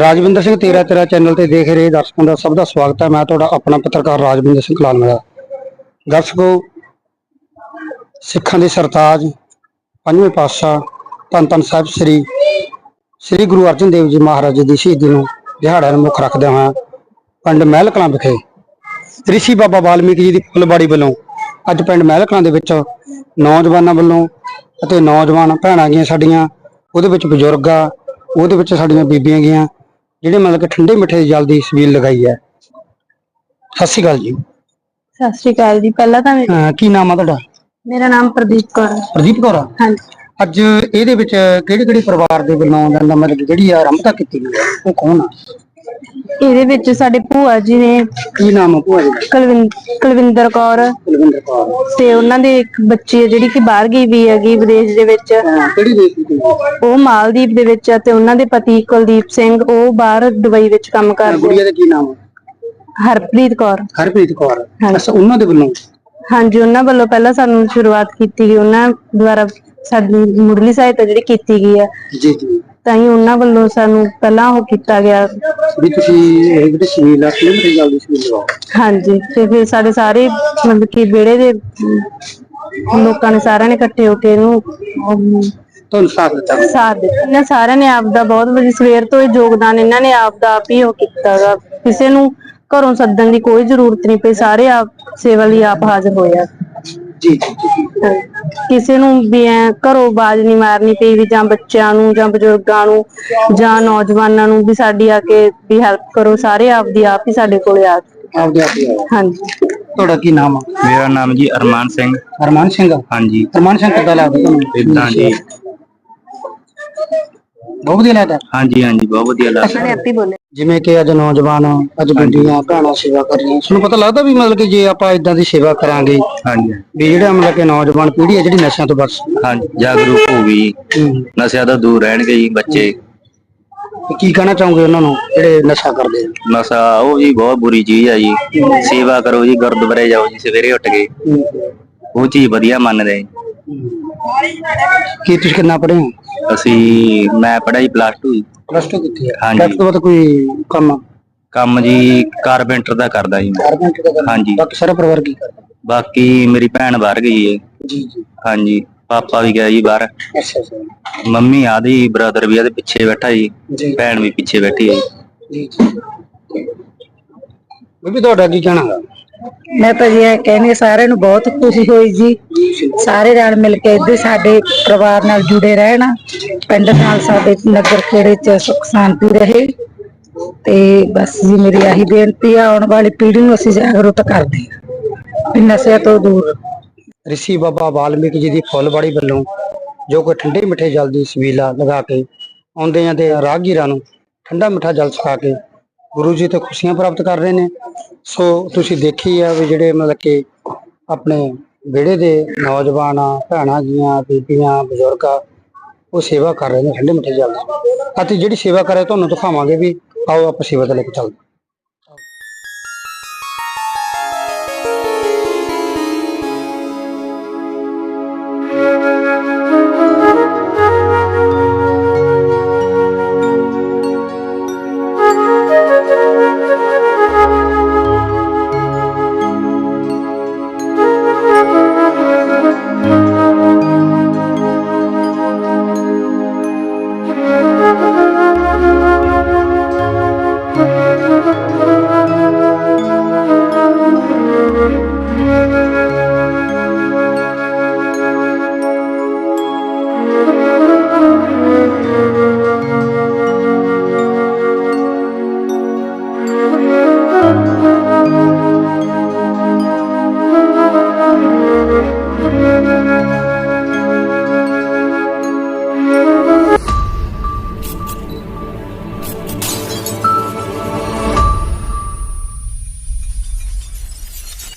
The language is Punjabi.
ਰਾਜਵਿੰਦਰ ਸਿੰਘ ਤੇਰਾ ਤੇਰਾ ਚੈਨਲ ਤੇ ਦੇਖ ਰਹੇ ਦਰਸ਼ਕਾਂ ਦਾ ਸਭ ਦਾ ਸਵਾਗਤ ਹੈ। ਮੈਂ ਤੁਹਾਡਾ ਆਪਣਾ ਪੱਤਰਕਾਰ ਰਾਜਵਿੰਦਰ ਸਿੰਘ ਕਲਾਨਵਾਲਾ ਦਰਸ਼ਕੋ, ਸਿੱਖਾਂ ਦੇ ਸਰਤਾਜ, ਪੰਜਵੇਂ ਪਾਤਸ਼ਾਹ, ਧੰਨ ਧੰਨ ਸਾਹਿਬ ਸ੍ਰੀ ਸ੍ਰੀ ਗੁਰੂ ਅਰਜਨ ਦੇਵ ਜੀ ਮਹਾਰਾਜ ਜੀ ਦੀ ਸ਼ਹੀਦੀ ਨੂੰ ਦਿਹਾੜਾ ਨੂੰ ਮੁੱਖ ਰੱਖਦੇ ਹੋਇਆ ਪਿੰਡ ਮਹਿਲ ਕਲਾਂ ਵਿਖੇ, ਰਿਸ਼ੀ ਬਾਬਾ ਵਾਲਮੀਕੀ ਜੀ ਦੀ ਫੁੱਲਬਾੜੀ ਵੱਲੋਂ ਅੱਜ ਪਿੰਡ ਮਹਿਲ ਕਲਾਂ ਦੇ ਵਿੱਚ ਨੌਜਵਾਨਾਂ ਵੱਲੋਂ ਅਤੇ ਨੌਜਵਾਨ ਭੈਣਾਂ ਗੀਆਂ ਸਾਡੀਆਂ, ਉਹਦੇ ਵਿੱਚ ਬਜ਼ੁਰਗ ਆ ਉਹਦੇ ਵਿੱਚ ਸਾਡੀਆਂ ਬੀਬੀਆਂ ਗੀਆਂ ਜਿਹੜੇ ਮਤਲਬ ਕਿ ਠੰਡੇ ਮਿੱਠੇ ਜਲ ਦੀ ਸਬੀਲ ਲਗਾਈ ਹੈ। ਸਤਿ ਸ਼੍ਰੀ ਅਕਾਲ ਜੀ। ਸਤਿ ਸ਼੍ਰੀ ਅਕਾਲ ਜੀ ਪਹਿਲਾਂ ਤਾਂ ਮੇ- ਅਹ ਕੀ ਨਾਮ ਆ ਤੁਹਾਡਾ? ਮੇਰਾ ਨਾਮ ਪ੍ਰਦੀਪ ਕੌਰ ਹੈ। ਪ੍ਰਦੀਪ ਕੌਰ ਆ? ਹਾਂਜੀ। ਅੱਜ ਇਹਦੇ ਵਿੱਚ ਕਿਹੜੇ ਕਿਹੜੇ ਪਰਿਵਾਰ ਦੇ ਵੱਲੋਂ ਜਾਂਦਾ ਮਤਲਬ ਕਿ ਜਿਹੜੀ ਆਰੰਭਤਾ ਕੀਤੀ ਗਈ ਹੈ ਉਹ ਕੌਣ ਆ? ਇਹਦੇ ਵਿੱਚ ਸਾਡੇ ਭੂਆ ਜੀ ਨੇ ਕੀ ਨਾਮ ਆ ਭੂਆ ਜੀ? ਦਾ? ਕੁਲਵਿੰ- ਕੁਲਵਿੰਦਰ ਕੌਰ। ਕੁਲਵਿੰਦਰ ਕੌਰ। ਤੇ ਉਹਨਾਂ ਦੇ ਇੱਕ ਬੱਚੀ ਹੈ ਜਿਹੜੀ ਕਿ ਬਾਹਰ ਗਈ ਵੀ ਹੈਗੀ ਵਿਦੇਸ਼ ਦੇ ਵਿੱਚ। ਹਾਂ, ਕਿਹੜੀ ਦੇਸ਼ ਦੀ ਕੁੜੀ? ਉਹ ਮਾਲਦੀਪ ਦੇ ਵਿੱਚ ਹੈ ਤੇ ਉਹਨਾਂ ਦੇ ਪਤੀ ਕੁਲਦੀਪ ਸਿੰਘ ਉਹ ਬਾਹਰ ਦੁਬਈ ਵਿੱਚ ਕੰਮ ਕਰਦੇ ਗੁੜੀਆ ਦਾ ਕੀ ਨਾਮ ਆ? ਹਰਪ੍ਰੀਤ ਕੌਰ। ਹਰਪ੍ਰੀਤ ਕੌਰ। ਹਾਂਜੀ। ਅੱਛਾ ਉਹਨਾਂ ਦੇ ਵੱਲੋਂ? ਹਾਂਜੀ ਉਹਨਾਂ ਵੱਲੋਂ ਪਹਿਲਾਂ ਸਾਨੂੰ ਸ਼ੁਰੂਆਤ ਕੀਤੀ ਗਈ। ਉਹਨਾਂ ਦੁਆਰਾ ਸਾਡੀ ਮੁੱਢਲੀ ਸਹਾਇਤਾ ਜਿਹੜੀ ਕੀਤੀ ਗਈ ਹੈ ਜੀ ਜੀ। ਤਾਂ ਹੀ ਉਹਨਾਂ ਵੱਲੋਂ ਸਾਨੂੰ ਪਹਿਲਾਂ ਉਹ ਕੀਤਾ ਗਿਆ। ਵੀ ਤੁਸੀਂ ਇਹ ਜਿਹੜੇ ਸਬੀਲ ਆ ਕਿਹੜੇ ਮੇਰੀ ਗੱਲ ਦੀ ਸਬੀਲ ਲਗਾਓ ਹਾਂਜੀ ਤੇ ਫਿਰ ਸਾਡੇ ਸਾਰੇ ਮਤਲਬ ਕਿ ਵਿਹੜੇ ਦੇ ਅਮ, ਲੋਕਾਂ ਨੇ ਸਾਰਿਆਂ ਨੇ ਇਕੱਠੇ ਹੋ ਕੇ ਇਹਨੂੰ ਅਮ, ਤੁਹਾਨੂੰ ਸਾਥ ਦਿੱਤਾ। ਸਾਥ ਦਿੱਤਾ। ਇਹਨਾਂ ਸਾਰਿਆਂ ਨੇ ਆਪ ਦਾ ਬਹੁਤ ਵਧੀਆ ਸਵੇਰ ਤੋਂ ਇਹ ਯੋਗਦਾਨ ਇਹਨਾਂ ਨੇ ਆਪ ਦਾ ਆਪ ਹੀ ਉਹ ਕੀਤਾ ਗਾ। ਕਿਸੇ ਨੂੰ ਘਰੋਂ ਸੱਦਣ ਦੀ ਕੋਈ ਜ਼ਰੂਰਤ ਨਹੀਂ ਪਈ ਸਾਰੇ ਆਪ ਸੇਵਾ ਲਈ ਆਪ ਹਾਜ਼ਰ ਹੋਏ ਆ। ਜੀ ਜੀ ਜੀ। ਕਿਸੇ ਨੂੰ ਵੀ ਐ ਘਰੋਂ ਆਵਾਜ਼ ਨਹੀਂ ਮਾਰਨੀ ਪਈ ਵੀ ਜਾਂ ਬੱਚਿਆਂ ਨੂੰ ਜਾਂ ਬਜ਼ੁਰਗਾਂ ਨੂੰ ਜਾਂ ਨੌਜਵਾਨਾਂ ਨੂੰ ਵੀ ਸਾਡੀ ਆ ਕੇ ਵੀ ਹੈਲਪ ਕਰੋ ਸਾਰੇ ਆਪ ਦੀ ਆਪ ਹੀ ਸਾਡੇ ਕੋਲੇ ਆ ਗਏ। ਆਪਦੇ ਆਪ ਹੀ ਆਇਆ ਹਾਂਜੀ। ਤੁਹਾਡਾ ਕੀ ਨਾਮ ਆ? ਮੇਰਾ ਨਾਮ ਜੀ ਅਰਮਾਨ ਸਿੰਘ। ਅਰਮਾਨ ਸਿੰਘ ਹਾਂਜੀ। ਅਰਮਾਨ ਸਿੰਘ ਕਿੱਦਾਂ ਲੱਗਦਾ ਤੁਹਾਨੂੰ? ਇਦਾਂ ਜੀ। ਬਹੁਤ ਵਧੀਆ ਲੱਗਦਾ। ਹਾਂਜੀ ਹਾਂਜੀ ਬਹੁਤ ਵਧੀਆ ਲੱਗਦਾ। ਆਪੇ ਬੋਲੇ। ਜਿਵੇਂ ਕਿ ਅੱਜ ਨੌਜਵਾਨ ਅੱਜ ਬੀਬੀਆਂ ਭੈਣਾਂ ਸੇਵਾ ਕਰ ਰਹੀਆਂ। ਤੁਹਾਨੂੰ ਪਤਾ ਲੱਗਦਾ ਵੀ ਮਤਲਬ ਕਿ ਜੇ ਆਪਾਂ ਇਦਾਂ ਦੀ ਸੇਵਾ ਕਰਾਂਗੇ ਹਾਂਜੀ। ਵੀ ਜਿਹੜਾ ਮਤਲਬ ਕਿ ਨੌਜਵਾਨ ਪੀੜ੍ਹੀ ਹੈ ਜਿਹੜੀ ਨਸ਼ਿਆਂ ਤੋਂ ਬਚ ਹਾਂਜੀ ਜਾਗਰੂਕ ਹੋ ਗਈ। ਹੂੰ। ਨਸ਼ਿਆਂ ਤੋਂ ਦੂਰ ਰਹਿਣਗੇ ਜੀ ਬੱਚੇ। ਤੇ ਕੀ ਕਹਿਣਾ ਚਾਹੋਗੇ ਉਹਨਾਂ ਨੂੰ ਜਿਹੜੇ ਨਸ਼ਾ ਕਰਦੇ ਆ? ਨਸ਼ਾ ਉਹ ਜੀ ਬਹੁਤ ਬੁਰੀ ਚੀਜ਼ ਹੈ ਜੀ। ਸੇਵਾ ਕਰੋ ਜੀ ਗੁਰਦੁਆਰੇ ਜਾਓ ਜੀ ਸਵੇਰੇ ਉੱਠ ਕੇ। ਉਹ ਚੀਜ਼ ਵਧੀਆ ਮੰਨਦੇ ਹਾਂ ਕੀ ਤੁਸੀਂ ਕਿੰਨਾ ਪੜ੍ਹੇ ਹੋ? ਅਸੀਂ ਮੈਂ ਪੜ੍ਹਿਆ ਜੀ ਪਲੱਸ 2 ਪਲੱਸ 2 ਕੀਤੀ ਹੈ। ਹਾਂਜੀ। ਪਲੱਸ ਤੋਂ ਬਾਅਦ ਕੋਈ ਕੰਮ? ਕੰਮ ਜੀ ਕਾਰਪੈਂਟਰ ਦਾ ਕਰਦਾ ਜੀ ਮੈਂ। ਕਾਰਪੈਂਟਰ ਦਾ ਕਰਨਾ? ਹਾਂਜੀ। ਬਾਕੀ ਸਾਰਾ ਪਰਿਵਾਰ ਕੀ ਕਰਦਾ? ਬਾਕੀ ਮੇਰੀ ਭੈਣ ਬਾਹਰ ਗਈ ਹੈ। ਜੀ ਜੀ। ਹਾਂਜੀ। ਪਾਪਾ ਵੀ ਗਿਆ ਜੀ ਬਾਹਰ। ਅੱਛਾ ਅੱਛਾ। ਮੰਮੀ ਆਦੀ ਬ੍ਰਦਰ ਵੀ ਆਦੇ ਪਿੱਛੇ ਬੈਠਾ ਜੀ। ਜੀ। ਭੈਣ ਵੀ ਪਿੱਛੇ ਬੈਠੀ ਹੈ ਜੀ। ਜੀ ਜੀ। ਬੀਬੀ ਤੁਹਾਡਾ ਕੀ ਕਹਿਣਾ? ਹੈ ਮੈਂ ਤਾਂ ਜੀ ਇਹ ਕਹਿੰਦੀ ਸਾਰਿਆਂ ਨੂੰ ਬਹੁਤ ਖੁਸ਼ੀ ਹੋਈ ਜੀ। ਸਾਰੇ ਰਲ ਮਿਲ ਕੇ ਇੱਥੇ ਸਾਡੇ ਪਰਿਵਾਰ ਨਾਲ ਜੁੜੇ ਰਹਿਣ। ਪਿੰਡ ਨਾਲ ਸਾਡੇ ਨਗਰ ਖੇੜੇ ਚ ਸੁਖ ਸ਼ਾਂਤੀ ਰਹੇ। ਤੇ ਬਸ ਜੀ ਮੇਰੀ ਆਹੀ ਬੇਨਤੀ ਆ, ਆਉਣ ਵਾਲੀ ਪੀੜ੍ਹੀ ਨੂੰ ਅਸੀਂ ਜਾਗਰੂਕ ਕਰਦੇ ਹਾਂ। ਵੀ ਨਸ਼ਿਆਂ ਤੋਂ ਦੂਰ। ਰਿਸ਼ੀ ਬਾਬਾ ਵਾਲਮੀਕ ਜੀ ਦੀ ਫੁੱਲਬਾੜੀ ਵੱਲੋਂ ਜੋ ਕਿ ਠੰਡੇ ਮਿੱਠੇ ਜਲ ਦੀ ਸਬੀਲਾ ਲਗਾ ਕੇ ਆਉਂਦੇ ਆ ਤੇ ਰਾਹਗੀਰਾਂ ਨੂੰ ਠੰਡਾ ਮਿੱਠਾ ਜਲ ਛਕਾ ਕੇ ਗੁਰੂ ਜੀ ਤੋਂ ਖੁਸ਼ੀਆਂ ਪ੍ਰਾਪਤ ਕਰ ਰਹੇ ਨੇ। ਸੋ ਤੁਸੀਂ ਦੇਖੀ ਆ ਵੀ ਜਿਹੜੇ ਮਤਲਬ ਕਿ ਆਪਣੇ ਵਿਹੜੇ ਦੇ ਨੌਜਵਾਨ ਆ, ਭੈਣਾਂ ਜੀਆਂ, ਬੀਬੀਆਂ, ਬਜ਼ੁਰਗ ਆ, ਉਹ ਸੇਵਾ ਕਰ ਰਹੇ ਨੇ, ਠੰਡੇ ਮਿੱਠੇ ਜਲ ਦੀ ਅਤੇ ਜਿਹੜੀ ਸੇਵਾ ਕਰ ਰਹੇ ਤੁਹਾਨੂੰ ਦਿਖਾਵਾਂਗੇ ਵੀ ਆਓ ਆਪਾਂ ਸੇਵਾ ਤੇ ਲੈ ਕੇ ਚੱਲਦੇ